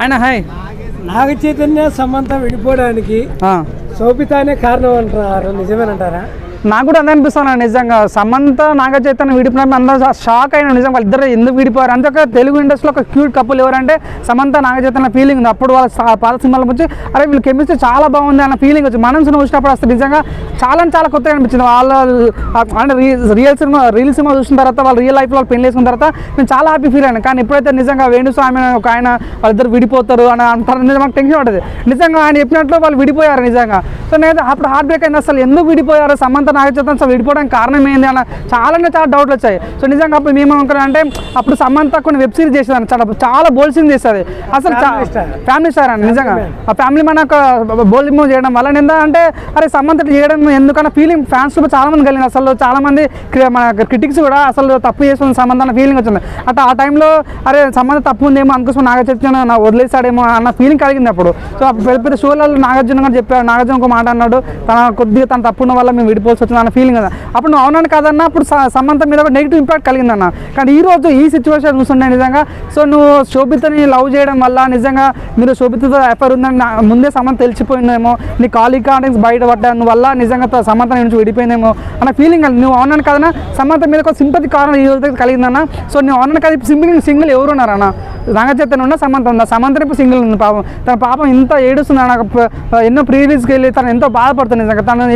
ఆయన హాయ్ నాగ చైతన్య సమంత విడిపోవడానికి ఆ. శోభితానే కారణం అంటారు నిజమేనంటారా నాకు కూడా అదే అనిపిస్తాను నిజంగా. సమంత నాగ చైతన్య విడిపినప్పుడు అందరూ షాక్ అయిన నిజంగా వాళ్ళిద్దరు ఎందుకు విడిపోయారు? అంతే ఒక తెలుగు ఇండస్ట్రీలో ఒక క్యూట్ కప్పులు ఎవరంటే సమంత నాగ చైతన్య ఫీలింగ్ ఉంది. అప్పుడు వాళ్ళ సా- పాత సినిమాల నుంచి అరే వీళ్ళు కెమిస్ట్రీ చాలా బాగుంది అన్న ఫీలింగ్ వచ్చి మనం సినిమా చూసినప్పుడు అసలు నిజంగా చాలా చాలా కొత్తగా అనిపించింది. వాళ్ళ అంటే రియల్ సినిమా రియల్ సినిమా చూసిన తర్వాత వాళ్ళు రియల్ లైఫ్లో పెళ్ళి చేసుకున్న తర్వాత నేను చాలా హ్యాపీ ఫీల్ అయ్యాను. కానీ ఎప్పుడైతే నిజంగా వేణుస్వామి ఒక ఆయన వాళ్ళిద్దరు విడిపోతారు అని అంటారు నిజంగా మాకు టెన్షన్ ఉంటుంది నిజంగా ఆయన చెప్పినట్లు వాళ్ళు విడిపోయారు నిజంగా. సో నేను అప్పుడు హార్ట్ బ్రేక్ అయింది. అసలు ఎందుకు విడిపోయారు? సమంత నాగచైతన్య అసలు విడిపోవడానికి కారణం ఏంది అన్న చాలా అంటే చాలా డౌట్లు వచ్చాయి. సో నిజంగా అప్పుడు మేము అంటే అప్పుడు సమంత కొన్ని వెబ్ సిరీస్ చేసేదాన్ని. చాలా చాలా బోల్డ్ సీన్ చేస్తుంది అసలు. ఫ్యామిలీ స్టార్ అండి నిజంగా. ఆ ఫ్యామిలీ మన బోల్డ్ మూవ్ చేయడం వల్ల అంటే అరే సమంత చేయడం ఎందుకన్నా ఫీలింగ్ ఫ్యాన్స్ చాలా మంది కలిగింది. అసలు చాలా మంది మన క్రిటిక్స్ కూడా అసలు తప్పు చేసిన సంబంధం అన్న ఫీలింగ్ వచ్చింది. అంటే ఆ టైంలో అరే సంబంధం తప్పు ఉందేమో అందుకోసం నా వదిలేసాడేమో అన్న ఫీలింగ్ కలిగింది అప్పుడు. సో పెద్ద పెద్ద షోలలో నాగార్జున గారు చెప్పారు. నాగార్జున ఒక మాట అన్నాడు. తన కొద్దిగా తన తప్పు ఉన్న వల్ల మేము విడిపోవాల్సి వచ్చింది అన్న ఫీలింగ్ కదా అప్పుడు నువ్వు అవునని కాదన్న అప్పుడు స- మీద కూడా నెగిటివ్ ఇంపాక్ట్ కలిగిందన్న. కానీ ఈ రోజు ఈ సిచ్యువేషన్ చూస్తుండే నిజంగా సో నువ్వు శోభితని లవ్ చేయడం వల్ల నిజంగా మీరు శోభితతో ఎఫర్ ఉందని నా- ముందే సమంత తెలిసిపోయిందేమో నీ కాలిక్ కాంటాక్ట్స్ బయట పడ్డాను వల్ల నిజంగా సమంత నుంచి విడిపోయిందేమో అన్న ఫీలింగ్ నువ్వు అవునని కాదన్నా సమంత మీద ఒక సింపతి కారణం ఈ రోజు కలిగిందన్న. సో నువ్వు అవునని కాదు సింగిల్ సింగిల్ ఎవరు ఉన్నారన్న ఉన్న సమంత ఉందా? సమంత ఇప్పుడు సింగిల్ ఉంది. పాపం తన పాపం ఇంత ఏడుస్తుంది? నాకు ఎన్నో ప్రీ రిలీజ్కి వెళ్ళి తను ఎంతో బాధపడుతుంది నిజంగా. తను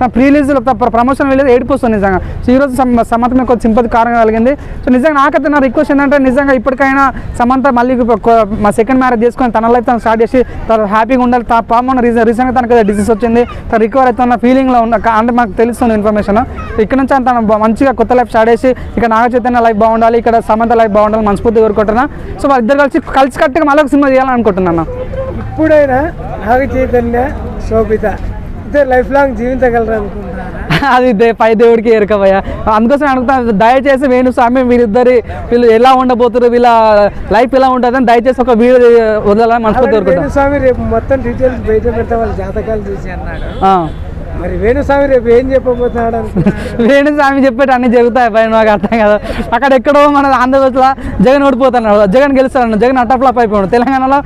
తన ప్రీ రిలీజ్ ప్రమోషన్ వెళ్ళేది ఏడిపోస్తుంది నిజంగా. సో ఈరోజు సమంత మీద కొంచెం సింపతి కారణం కలిగింది. సో నిజంగా నాకైతే నా రిక్వెస్ట్ ఏంటంటే నిజంగా ఇప్పటికైనా సమంత మళ్ళీ మా సెకండ్ మ్యారేజ్ చేసుకొని తన లైఫ్ తను స్టార్ట్ చేసి తను హ్యాపీగా ఉండాలి. తన పాపం రీజన్ రీసెంట్గా తనకు డిసీజ్ వచ్చింది. తను రికవర్ అవుతున్న ఫీలింగ్లో ఉన్న అంటే మాకు తెలుస్తుంది ఇన్ఫర్మేషన్ ఇక్కడ నుంచి బ- మంచిగా కొత్త లైఫ్ స్టార్ట్ చేసి ఇక్కడ నాగ చైతన్య లైఫ్ బాగుండాలి ఇక్కడ సమంత లైఫ్ బాగుండాలి మనస్ఫూర్తి కోరుకుంటున్నా. సో వాళ్ళిద్దరు కలిసి కలిసి కట్టుగా మళ్ళీ ఒక సినిమా చేయాలనుకుంటున్నాను ఇప్పుడైనా నాగ చైతన్య శోభిత ఇద్దరు లైఫ్ లాంగ్ జీవించగలరు అది దే పై దేవుడికి ఎరకబోయా అందుకోసం అడుగుతాను దయచేసి వేణు స్వామి వీరిద్దరి వీళ్ళు ఎలా ఉండబోతున్నారు వీళ్ళ లైఫ్ ఎలా ఉంటుందని దయచేసి ఒక వీడియో వదలాలని కోరుకుంటాను వేణుస్వామి రేపు మొత్తం డీటెయిల్స్ బయట పెడతా వాళ్ళ జాతకాలు చూసి అన్నాడు. మరి వేణుస్వామి రేపు ఏం చెప్పబోతున్నాడు అనుకుంటున్నారు? వేణు స్వామి చెప్పేటి అన్ని జరుగుతాయి పైన నాకు అర్థం కదా. అక్కడ ఎక్కడో మన ఆంధ్రప్రదేశ్లో జగన్ ఓడిపోతున్నాడు జగన్ గెలుస్తాడు. జగన్ అట్టఫ్లాప్ అయిపోయాడు. తెలంగాణలో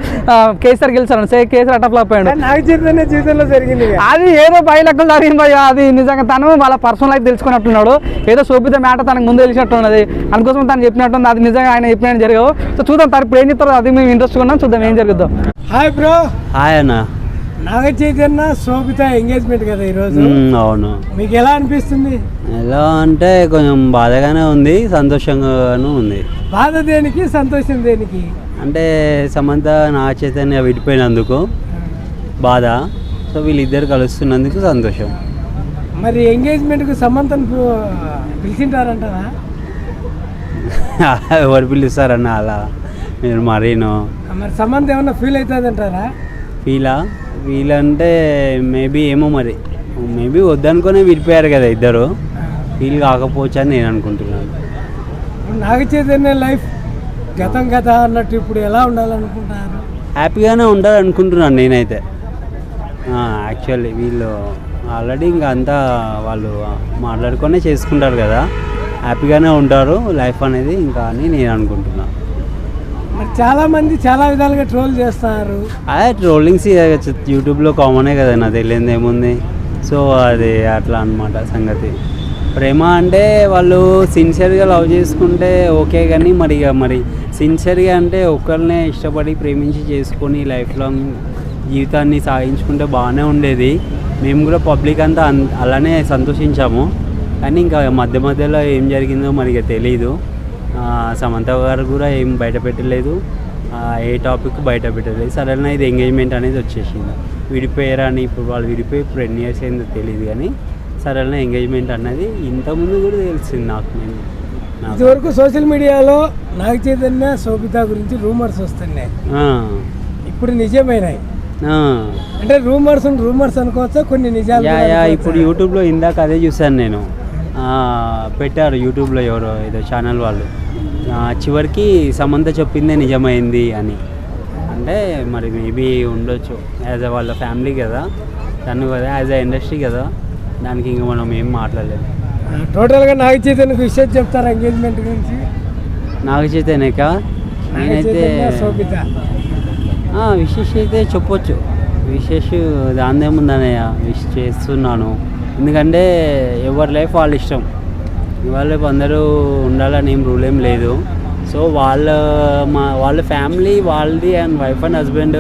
కేసీఆర్ గెలిచాడు సే కేసీఆర్ అట్టఫ్లాప్ అయ్యాడు నాగ చైతన్య జీవితంలో జరిగింది. అది ఏదో పై లెక్కలు జరిగింది భయ్య అది నిజంగా తను వాళ్ళ పర్సనల్ లైఫ్ తెలుసుకున్నట్టున్నాడు. ఏదో శోభిత మ్యాటర్ తనకు ముందు తెలిసినట్టు ఉన్నది అందుకోసం తను చెప్పినట్టుంది. అది నిజంగా ఆయన చెప్పినట్టు జరగవు. సో చూద్దాం. తను ఇప్పుడు ఏం చెప్తారో అది మేము ఇంట్రెస్ట్ ఉన్నాం. చూద్దాం ఏం జరుగుద్దో. Hi bro. హాయ్ అన్న. నాగ చైతన్య శోభిత ఎంగేజ్మెంట్ కదా ఈరోజు? అవును. మీకు ఎలా అనిపిస్తుంది? ఎలా అంటే కొంచెం బాధగానే ఉంది సంతోషంగాను ఉంది. బాధ దేనికి సంతోషం దేనికి? అంటే సమంత నా చైతన్య విడిపోయినందుకు బాధ. సో వీళ్ళిద్దరు కలుస్తున్నందుకు సంతోషం. మరి ఎంగేజ్మెంట్కు సమంతను పిలిచింటారంటారా? ఎవరు పిలుస్తారన్న అలా. మీరు మరీను. మరి సమంత ఏమన్నా ఫీల్ అవుతుంది అంటారా ఫీలా అంటే మేబీ ఏమో మరి. మేబీ వద్దనుకునే విడిపోయారు కదా ఇద్దరు. ఫీల్ కాకపోవచ్చు అని నేను అనుకుంటున్నాను. నాగ చైతన్య లైఫ్ గతం గత అన్నట్టు ఇప్పుడు ఎలా ఉండాలనుకుంటున్నారు? హ్యాపీగానే ఉంటారు అనుకుంటున్నాను నేనైతే యాక్చువల్లీ వీళ్ళు ఆల్రెడీ ఇంకా అంతా వాళ్ళు మాట్లాడుకొనే చేసుకుంటారు కదా. హ్యాపీగానే ఉంటారు లైఫ్ అనేది ఇంకా అని నేను అనుకుంటున్నాను. మరి చాలా మంది చాలా విధాలుగా ట్రోల్ చేస్తారు. అదే ట్రోలింగ్స్ యూట్యూబ్లో కామనే కదా నాకు తెలియదు ఏముంది? సో అది అట్లా అన్నమాట సంగతి. ప్రేమ అంటే వాళ్ళు సిన్సియర్గా లవ్ చేసుకుంటే ఓకే కానీ మరి ఇక మరి సిన్సియర్గా అంటే ఒకరినే ఇష్టపడి ప్రేమించి చేసుకొని లైఫ్ లాంగ్ జీవితాన్ని సాగించుకుంటే బాగానే ఉండేది. మేము కూడా పబ్లిక్ అంతా అలానే సంతోషించాము. కానీ ఇంకా మధ్య మధ్యలో ఏం జరిగిందో మరి ఇక సమంత గారు కూడా ఏం బయట పెట్టలేదు. ఏ టాపిక్ బయట పెట్టలేదు. సడన్ ఇది ఎంగేజ్మెంట్ అనేది వచ్చేసింది. విడిపోయారని ఇప్పుడు వాళ్ళు విడిపోయి ఇప్పుడు ఎన్ని ఇయర్స్ అయిందో తెలియదు కానీ సడన్ ఎంగేజ్మెంట్ అన్నది ఇంతకుముందు కూడా తెలిసింది నాకు నేను. ఇదివరకు సోషల్ మీడియాలో నాగ చైతన్య శోభిత గురించి రూమర్స్ వస్తున్నాయి. ఇప్పుడు నిజమైనాయి. అంటే రూమర్స్ రూమర్స్ అనుకోవచ్చా? కొన్ని నిజాలు యా? ఇప్పుడు యూట్యూబ్లో ఇందాక అదే చూశాను నేను. పెట్టారు యూట్యూబ్లో ఎవరో ఏదో ఛానల్ వాళ్ళు. చివరికి సమంత చెప్పిందే నిజమైంది అని. అంటే మరి మేబీ ఉండొచ్చు. యాజ్ అ వాళ్ళ ఫ్యామిలీ కదా. తను కదా యాజ్ అ ఇండస్ట్రీ కదా. దానికి ఇంక మనం ఏం మాట్లాడలేదు. ఆ, టోటల్గా నాగ చైతన్యకు విషయం చెప్తారా ఎంగేజ్మెంట్ గురించి? నాగ చైతన్యక నేనైతే చైతన్య విశేష అయితే చెప్పొచ్చు. విశేష దాందేముందనయ్య విష్ చేస్తున్నాను. ఎందుకంటే ఎవరి లైఫ్ వాళ్ళ ఇష్టం. ఇవాళ అందరూ ఉండాలని ఏం రూల్ ఏం లేదు. సో వాళ్ళ మా వాళ్ళ ఫ్యామిలీ వాళ్ళది అండ్ వైఫ్ అండ్ హస్బెండ్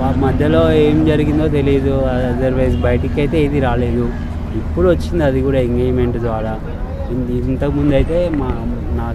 వాళ్ళ మధ్యలో ఏం జరిగిందో తెలియదు అదర్వైజ్ బయటికి అయితే ఏది రాలేదు. ఇప్పుడు వచ్చింది అది కూడా ఎంగేజ్మెంట్ ద్వారా. ఇంతకుముందు అయితే మా నా